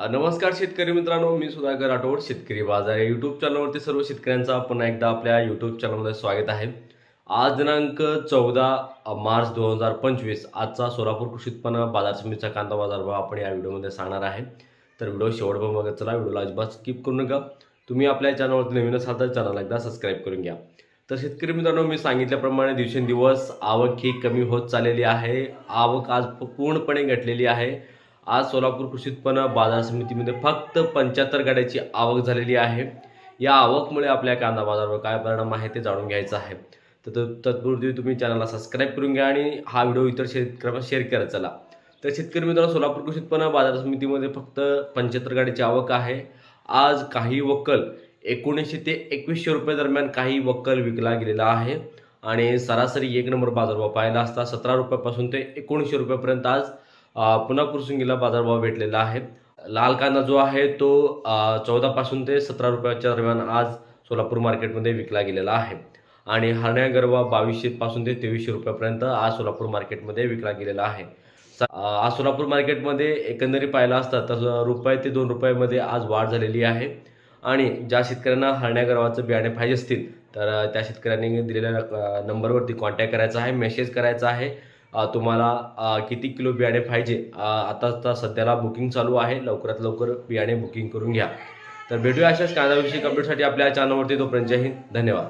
नमस्कार शेतकरी मित्रांनो मी सुधाकर राठोड शेतकरी बाजार या युट्यूब चॅनलवरती सर्व शेतकऱ्यांचा पुन्हा एकदा आपल्या यूट्यूब चॅनलमध्ये स्वागत आहे. आज दिनांक चौदा मार्च दोन हजार पंचवीस आजचा सोलापूर कृषी उत्पन्न बाजार समितीचा कांदा बाजारभाव आपण या व्हिडिओमध्ये सांगणार आहे. तर व्हिडिओ शेवटभर बघत चला व्हिडिओला अजिबात स्किप करू नका. तुम्ही आपल्या चॅनलवरती नवीन असाल तर चॅनलला एकदा सबस्क्राईब करून घ्या. तर शेतकरी मित्रांनो मी सांगितल्याप्रमाणे दिवसेंदिवस आवक ही कमी होत चाललेली आहे. आवक आज पूर्णपणे घटलेली आहे. आज सोलापूर कृषी उत्पन्न बाजार समितीमध्ये फक्त पंच्याहत्तर गाड्याची आवक झालेली आहे. या आवकमुळे आपल्या कांदा बाजारावर काय परिणाम आहे ते जाणून घ्यायचं आहे. तर तत्पूर्वी तुम्ही चॅनलला सबस्क्राईब करून घ्या आणि हा व्हिडिओ इतर शेतकऱ्यांना शेअर करत चला. तर शेतकरी मित्रांनो सोलापूर कृषी उत्पन्न बाजार समितीमध्ये फक्त पंच्याहत्तर गाडीची आवक आहे. आज काही वक्कल एकोणीसशे ते एकवीसशे रुपये दरम्यान काही वक्कल विकला गेलेला आहे. आणि सरासरी एक नंबर बाजारभाव पाहिला असता सतरा रुपयापासून ते एकोणीसशे रुपयापर्यंत आज पुन्हा कुरसुंगीला बाजारभाव भेटलेला आहे. लाल कांदा जो आहे तो चौदा पासून ते सतरा रुपयाच्या दरम्यान आज सोलापूर मार्केटमध्ये विकला गेलेला आहे. आणि हरण्या गरवा बावीसशे पासून ते तेवीसशे रुपयापर्यंत आज सोलापूर मार्केटमध्ये विकला गेलेला आहे. आज सोलापूर मार्केटमध्ये एकंदरीत पाहिला असता तर रुपये ते दोन रुपयामध्ये आज वाढ झालेली आहे. आणि ज्या शेतकऱ्यांना हरण्या गरवाचं बियाणे पाहिजे असतील तर त्या शेतकऱ्यांनी दिलेल्या नंबरवरती कॉन्टॅक्ट करायचा आहे मेसेज करायचा आहे. तुम्हाला किती किलो बियाणे पाहिजे? आता आता सध्याला बुकिंग चालू आहे. लवकरात लवकर बियाणे बुकिंग करून घ्या. तर भेटूया अशाच कांदाविषयी कंप्लीटसाठी आपल्या चॅनलवरती तोपर्यंत जय हिंद. धन्यवाद.